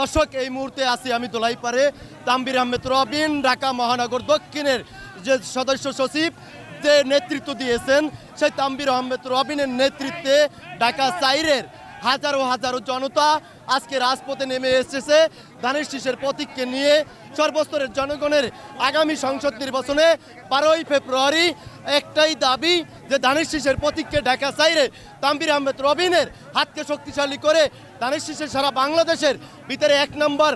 দর্শক, এই মুহূর্তে আছি আমি দোলাই পারে তাম্বির আহমেদ রবিন, ঢাকা মহানগর দক্ষিণের যে সদস্য সচিব, যে নেতৃত্ব দিয়েছেন, সেই তাম্বির আহমেদ রবিনের নেতৃত্বে ঢাকা সাইরের হাজারো হাজারো জনতা আজকে রাজপথে নেমে এসেছে। ধানের শীষের প্রতীককে নিয়ে সর্বস্তরের জনগণের আগামী সংসদ নির্বাচনে বারোই ফেব্রুয়ারি একটাই দাবি যে ধানের শীষের প্রতীককে ঢাকা সাইরে তাম্বির আহমেদ রবিনের হাতকে শক্তিশালী করে ধানের শীষের সারা বাংলাদেশের ভিতরে এক নম্বর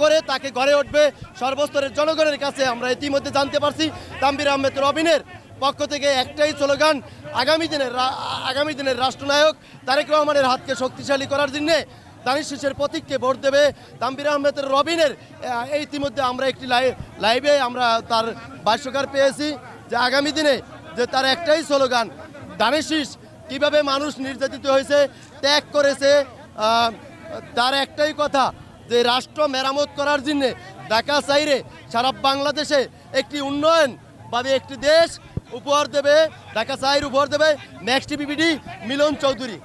করে তাকে গড়ে উঠবে। সর্বস্তরের জনগণের কাছে আমরা ইতিমধ্যে জানতে পারছি তাম্বির আহমেদ রবিনের পক্ষ থেকে একটাই স্লোগান, আগামী দিনের আগামী দিনের রাষ্ট্রনায়ক তারেক রহমানের হাতকে শক্তিশালী করার জন্যে দানিশ শীষের প্রতীককে ভোট দেবে তাম্বির আহমেদের রবিনের। ইতিমধ্যে আমরা একটি লাই- লাইভে আমরা তার ভাষ্যকার পেয়েছি যে আগামী দিনে যে তার একটাই স্লোগান, দানিশ শীষ কীভাবে মানুষ নির্যাতিত হয়েছে, ত্যাগ করেছে তার একটাই কথা যে রাষ্ট্র মেরামত করার জন্যে ঢাকা চাইরে সারা বাংলাদেশে একটি উন্নয়ন ভাবে একটি দেশ, উপহার দেবে, ঢাকা চাইর উপহার দেবে। Next BBD Milan Chowdhury.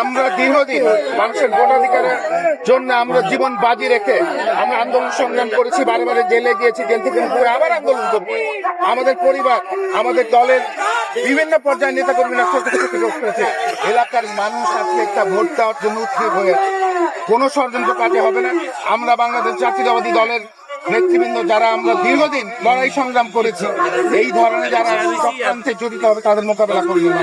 আমরা দীর্ঘদিন মানুষের ভোটাধিকারের জন্য আমরা জীবন বাজি রেখে আমরা আন্দোলন সংগ্রাম করেছি, বারে বারে জেলে গিয়েছি, জেল থেকে আবার আন্দোলন করব। আমাদের পরিবার, আমাদের দলের বিভিন্ন পর্যায়ের নেতা কর্মীরা ছোট ছোট যোগ করেছে, এলাকার মানুষ আজকে একটা ভোট দেওয়ার জন্য উৎসুক হয়ে। কোনো ষড়যন্ত্র কাজে হবে না। আমরা বাংলাদেশ জাতীয়তাবাদী দলের নেতৃবৃন্দ যারা, আমরা দীর্ঘদিন লড়াই সংগ্রাম করেছি। এই ধরনের যারা জড়িত হবে, তাদের মোকাবেলা করবে না।